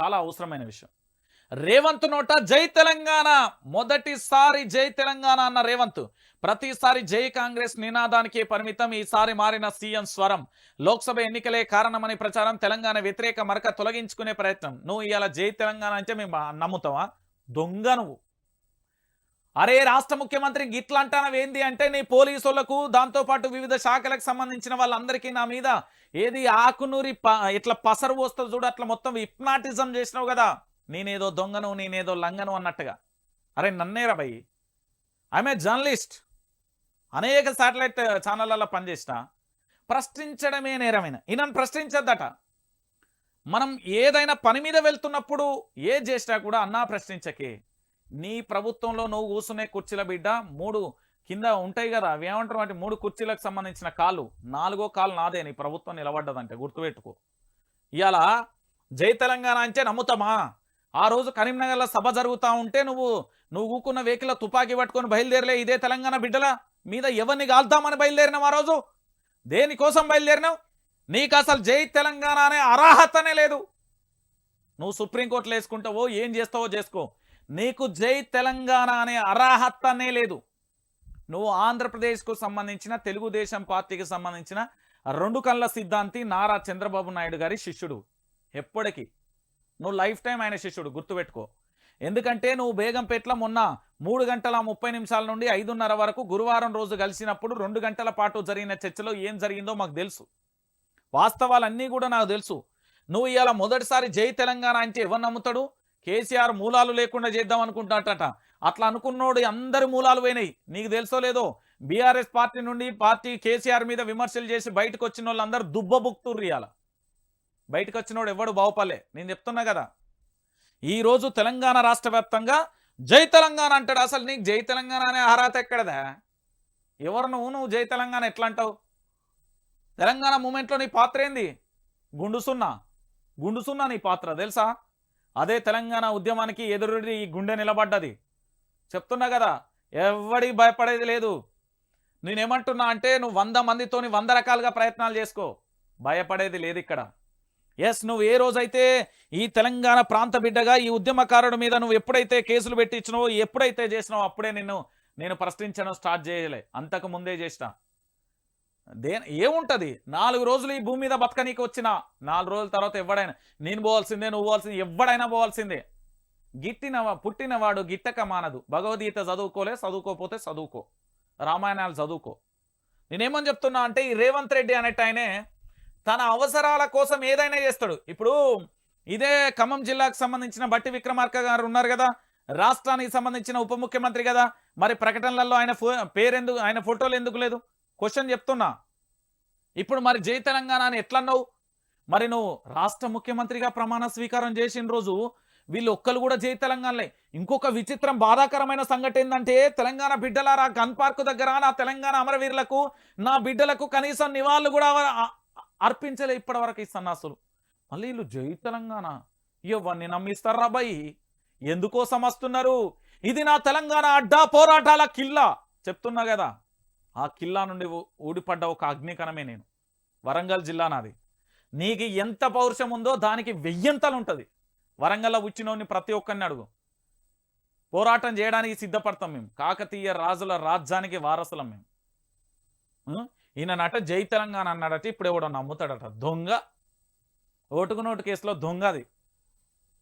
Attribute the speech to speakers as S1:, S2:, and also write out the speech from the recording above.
S1: చాలా అవసరమైన విషయం. రేవంత్ నోట జై తెలంగాణ. మొదటిసారి జై తెలంగాణ అన్న రేవంత్. ప్రతిసారి జై కాంగ్రెస్ నినాదానికి పరిమితం ఈసారి మారిన సీఎం స్వరం. లోక్సభ ఎన్నికలే కారణమని ప్రచారం తెలంగాణ వ్యతిరేక మరక తొలగించుకునే ప్రయత్నం. నువ్వు ఇవాళ జై తెలంగాణ అంటే మేము నమ్ముతావా? దొంగ నువ్వు. అరే రాష్ట్ర ముఖ్యమంత్రి గిట్లా అంటానవేంది అంటే నీ పోలీసులకు దాంతోపాటు వివిధ శాఖలకు సంబంధించిన వాళ్ళందరికీ నా మీద ఏది ఆకునూరి ప ఇట్లా పసరు పోస్తుంది చూడు అట్లా మొత్తం హిప్నాటిజం చేసినావు కదా. నేనేదో దొంగను నేనేదో లంగను అన్నట్టుగా. అరే నన్నేరా రాబాయి ఐఎమ్ జర్నలిస్ట్ అనేక శాటిలైట్ ఛానళ్ళలో పనిచేసిన. ప్రశ్నించడమే నేరమైన. ఈయనను ప్రశ్నించద్దట. మనం ఏదైనా పని మీద వెళ్తున్నప్పుడు ఏ చేసినా కూడా అన్నా ప్రశ్నించకే. నీ ప్రభుత్వంలో నువ్వు కూర్చునే కుర్చీల బిడ్డ మూడు కింద ఉంటాయి కదా అవి ఏమంటారు అంటే మూడు కుర్చీలకు సంబంధించిన కాలు నాలుగో కాలు నాదే నీ ప్రభుత్వం నిలబడ్డదంటే గుర్తుపెట్టుకో. ఇవాళ జై తెలంగాణ అంటే నమ్ముతామా? ఆ రోజు కరీంనగర్లో సభ జరుగుతూ ఉంటే నువ్వు నువ్వు ఊకున్న వెహికల్ తుపాకీ పట్టుకొని బయలుదేరలే ఇదే తెలంగాణ బిడ్డల? మీద ఎవరిని కాల్తామని బయలుదేరినావు ఆ రోజు? దేనికోసం బయలుదేరినావు? నీకు అసలు జై తెలంగాణ అనే అర్హతనే లేదు. నువ్వు సుప్రీంకోర్టులో వేసుకుంటావో ఏం చేస్తావో చేసుకో. నీకు జై తెలంగాణ అనే అర్హతనే లేదు. నువ్వు ఆంధ్రప్రదేశ్కు సంబంధించిన తెలుగుదేశం పార్టీకి సంబంధించిన రెండు కళ్ళ సిద్ధాంతి నారా చంద్రబాబు నాయుడు గారి శిష్యుడు. ఎప్పటికీ. నువ్వు లైఫ్ టైం ఆయన శిష్యుడు గుర్తుపెట్టుకో. ఎందుకంటే నువ్వు బేగంపేటలో మొన్న మూడు గంటల ముప్పై నిమిషాల నుండి ఐదున్నర వరకు గురువారం రోజు కలిసినప్పుడు రెండు గంటల పాటు జరిగిన చర్చలో ఏం జరిగిందో మాకు తెలుసు. వాస్తవాలన్నీ కూడా నాకు తెలుసు. నువ్వు ఇవాళ మొదటిసారి జై తెలంగాణ అంటే ఎవరు నమ్ముతాడు? కేసీఆర్ మూలాలు లేకుండా చేద్దాం అనుకుంటాడట అట్లా అనుకున్నోడు అందరి మూలాలు పోయినాయి. నీకు తెలుసో లేదో? బీఆర్ఎస్ పార్టీ నుండి పార్టీ కేసీఆర్ మీద విమర్శలు చేసి బయటకు వచ్చిన వాళ్ళందరూ దుబ్బబుక్తుర్రు ఇవాళ బయటకు వచ్చినోడు ఎవడు? బావుపలే నేను చెప్తున్నా కదా. ఈరోజు తెలంగాణ రాష్ట్ర వ్యాప్తంగా జై తెలంగాణ అంటాడు. అసలు నీకు జై తెలంగాణ అనే అర్హత ఎక్కడదా? ఎవరు నువ్వు నువ్వు జై తెలంగాణ ఎట్లా అంటావు? తెలంగాణ మూమెంట్లో నీ పాత్ర ఏంది? గుండుసున్నా. గుండుసున్నా నీ పాత్ర. తెలుసా? అదే తెలంగాణ ఉద్యమానికి ఎదురుడి ఈ గుండె నిలబడ్డది. చెప్తున్నా కదా ఎవడి భయపడేది లేదు. నేనేమంటున్నా అంటే నువ్వు వంద మందితోని వంద రకాలుగా ప్రయత్నాలు చేసుకో. భయపడేది లేదు ఇక్కడ. ఎస్ నువ్వు ఏ రోజైతే ఈ తెలంగాణ ప్రాంత బిడ్డగా ఈ ఉద్యమకారుడి మీద నువ్వు ఎప్పుడైతే కేసులు పెట్టించినావో ఎప్పుడైతే చేసినావో అప్పుడే నిన్ను నేను ప్రశ్నించడం స్టార్ట్ చేయలే. అంతకు ముందే చేసిన. దే ఏముంటది? నాలుగు రోజులు ఈ భూమి మీద బతకనీకి వచ్చిన నాలుగు రోజుల తర్వాత ఎవడైనా నేను పోవాల్సిందే నువ్వు పోవాల్సిందే ఎవడైనా పోవాల్సిందే. గిట్టిన పుట్టినవాడు గిట్టక మానదు. భగవద్గీత చదువుకోలే చదువుకోపోతే చదువుకో. రామాయణాలు చదువుకో. నేనేమని చెప్తున్నా అంటే ఈ రేవంత్ రెడ్డి అనేట ఆయనే తన అవసరాల కోసం ఏదైనా చేస్తాడు. ఇప్పుడు ఇదే ఖమ్మం జిల్లాకు సంబంధించిన బట్టి విక్రమార్క గారు ఉన్నారు కదా రాష్ట్రానికి సంబంధించిన ఉప ముఖ్యమంత్రి కదా మరి ప్రకటనలలో ఆయన పేరెందుకు ఆయన ఫోటోలు ఎందుకు లేదు? క్వశ్చన్ చెప్తున్నా. ఇప్పుడు మరి జై తెలంగాణ అని ఎట్లన్నావు? మరి నువ్వు రాష్ట్ర ముఖ్యమంత్రిగా ప్రమాణ స్వీకారం చేసిన రోజు వీళ్ళు ఒక్కరు కూడా జై తెలంగాణలే. ఇంకొక విచిత్రం బాధాకరమైన సంఘటన ఏంటంటే తెలంగాణ బిడ్డలారా గన్ పార్క్ దగ్గర నా తెలంగాణ అమరవీరులకు నా బిడ్డలకు కనీసం నివాళులు కూడా అర్పించలే ఇప్పటి వరకు ఈ సన్నాసులు. మళ్ళీ వీళ్ళు జై తెలంగాణ? ఎవరిని నమ్మిస్తారు రాబాయి ఎందుకోసం వస్తున్నారు? ఇది నా తెలంగాణ అడ్డా పోరాటాల కిల్లా! చెప్తున్నా కదా. ఆ కిల్లా నుండి ఊడిపడ్డ ఒక అగ్నికణమే నేను. వరంగల్ జిల్లా నాది. నీకు ఎంత పౌరుషం ఉందో దానికి వెయ్యంతలు ఉంటుంది. వరంగల్లో వచ్చినోని ప్రతి ఒక్కరిని అడుగు. పోరాటం చేయడానికి సిద్ధపడతాం మేము. కాకతీయ రాజుల రాజ్యానికి వారసులం మేము. ఈయననట ఈయన నట జై తెలంగాణ అన్నాడట ఇప్పుడు ఎవడో నమ్ముతాడట. దొంగ. ఓటుకు నోటు కేసులో దొంగ అది.